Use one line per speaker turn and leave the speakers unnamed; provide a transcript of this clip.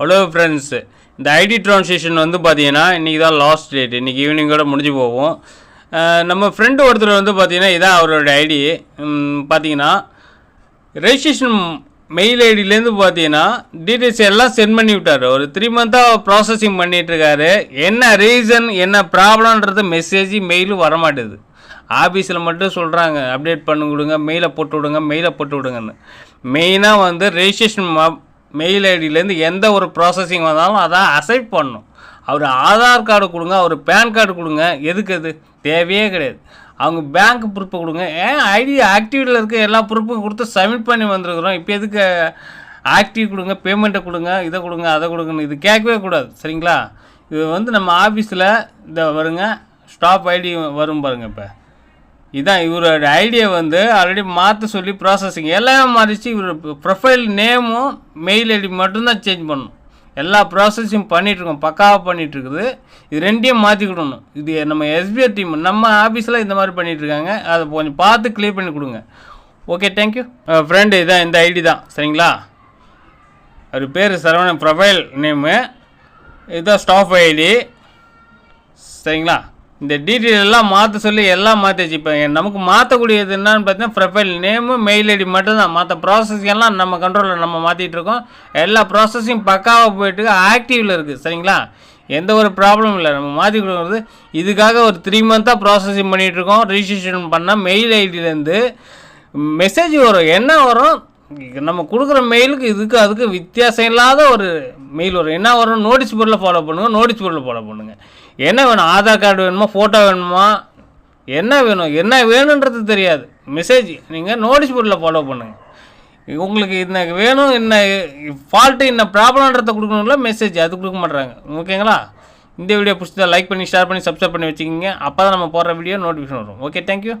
Hello friends இந்த ID translation வந்து பார்த்தீங்கன்னா இன்றைக்கி தான் லாஸ்ட் டேட் இன்றைக்கி ஈவினிங்கோட முடிஞ்சு போகும். நம்ம ஃப்ரெண்டு ஒருத்தர் வந்து பார்த்தீங்கன்னா இதான் அவரோட ஐடி பார்த்தீங்கன்னா ரெஜிஸ்ட்ரேஷன் மெயில் ஐடியிலேருந்து பார்த்தீங்கன்னா டீட்டெயில்ஸ் எல்லாம் சென்ட் பண்ணி விட்டார். ஒரு த்ரீ மந்த்தாக ப்ராசஸிங் பண்ணிகிட்ருக்காரு என்ன ரீசன் என்ன ப்ராப்ளம்ன்றது மெசேஜ் மெயிலும் வரமாட்டேது ஆஃபீஸில் மட்டும் சொல்கிறாங்க அப்டேட் பண்ணி விடுங்க மெயிலை போட்டு விடுங்க மெயிலை போட்டு விடுங்கன்னு. மெயினாக வந்து ரெஜிஸ்ட்ரேஷன் மெயில் ஐடியிலேருந்து எந்த ஒரு ப்ராசஸிங் வந்தாலும் அதான் அசைப் பண்ணணும். அவர் ஆதார் கார்டு கொடுங்க அவர் பேன் கார்டு கொடுங்க. எதுக்கு அது தேவையே கிடையாது. அவங்க பேங்க் ப்ரூஃபை கொடுங்க. ஏன் ஐடி ஆக்டிவிட்டியில் இருக்க எல்லா ப்ரூஃபும் கொடுத்து சப்மிட் பண்ணி வந்துருக்குறோம்? இப்போ எதுக்கு ஆக்டிவ் கொடுங்க பேமெண்ட்டை கொடுங்க இதை கொடுங்க அதை கொடுங்கன்னு இது கேட்கவே கூடாது. சரிங்களா? இது வந்து நம்ம ஆஃபீஸில் இந்த வருங்க ஸ்டாப் ஐடி வரும் பாருங்கள் இப்போ. இதான் இவரோட ஐடியா வந்து ஆல்ரெடி மாற்ற சொல்லி ப்ராசஸிங் எல்லாமே மாறிச்சு. இவர் ப்ரொஃபைல் நேமும் மெயில் ஐடி மட்டும்தான் சேஞ்ச் பண்ணணும் எல்லா ப்ராசஸையும் பண்ணிகிட்ருக்கோம் பக்காவாக பண்ணிகிட்ருக்குது இது ரெண்டையும் மாற்றிக்கிடணும் இது நம்ம எஸ்பிஐ டீம் நம்ம ஆஃபீஸில் இந்த மாதிரி பண்ணிகிட்ருக்காங்க அதை கொஞ்சம் பார்த்து க்ளியர் பண்ணி கொடுங்க. ஓகே தேங்க்யூ ஃப்ரெண்டு இதான் இந்த ஐடி தான். சரிங்களா? அவர் பேர் சரவணன் ப்ரொஃபைல் நேமு இதுதான் ஸ்டாஃப் ஐடி சரிங்களா? இந்த டீட்டெயில் எல்லாம் மாற்ற சொல்லி எல்லாம் மாற்றிச்சு இப்போ நமக்கு மாற்றக்கூடியது என்னன்னு பார்த்தீங்கன்னா ப்ரொஃபைல் நேமு மெயில் ஐடி மட்டும்தான். மற்ற ப்ராசஸ் எல்லாம் நம்ம கண்ட்ரோலில் நம்ம மாற்றிட்டு இருக்கோம். எல்லா ப்ராசஸையும் பக்காவாக போயிட்டு ஆக்டிவில் இருக்குது சரிங்களா? எந்த ஒரு ப்ராப்ளமும் இல்லை. நம்ம மாற்றி கொடுக்குறது. இதுக்காக ஒரு த்ரீ மந்த்தாக ப்ராசஸிங் பண்ணிகிட்டு இருக்கோம். ரிஜிஸ்ட்ரேஷன் பண்ணால் மெயில் ஐடியிலேருந்து மெசேஜ் வரும். என்ன வரும்? நம்ம கொடுக்குற மெயிலுக்கு இதுக்கு அதுக்கு வித்தியாசம் இல்லாத ஒரு மெயில் வரும். என்ன வரும்? நோட்டீஸ் போர்டில் ஃபாலோ பண்ணுங்கள் நோட்டீஸ் போர்டில் ஃபாலோ பண்ணுங்கள் என்ன வேணும்? ஆதார் கார்டு வேணுமா? ஃபோட்டோ வேணுமா? என்ன வேணும்? என்ன வேணுன்றது தெரியாது. மெசேஜ் நீங்கள் நோட்டீஸ் போர்டில் ஃபாலோ பண்ணுங்கள் உங்களுக்கு என்ன வேணும் என்ன ஃபால்ட்டு என்ன ப்ராப்ளம்ன்றத கொடுக்கணுங்களா மெசேஜ் அது கொடுக்க மாட்றாங்க. ஓகேங்களா இந்த வீடியோ பிடிச்சதா லைக் பண்ணி ஷேர் பண்ணி சப்ஸ்கிரைப் பண்ணி வச்சுக்கிங்க. அப்போ தான் நம்ம போடுற வீடியோ நோட்டிஃபிகேஷன் வரும். Okay thank you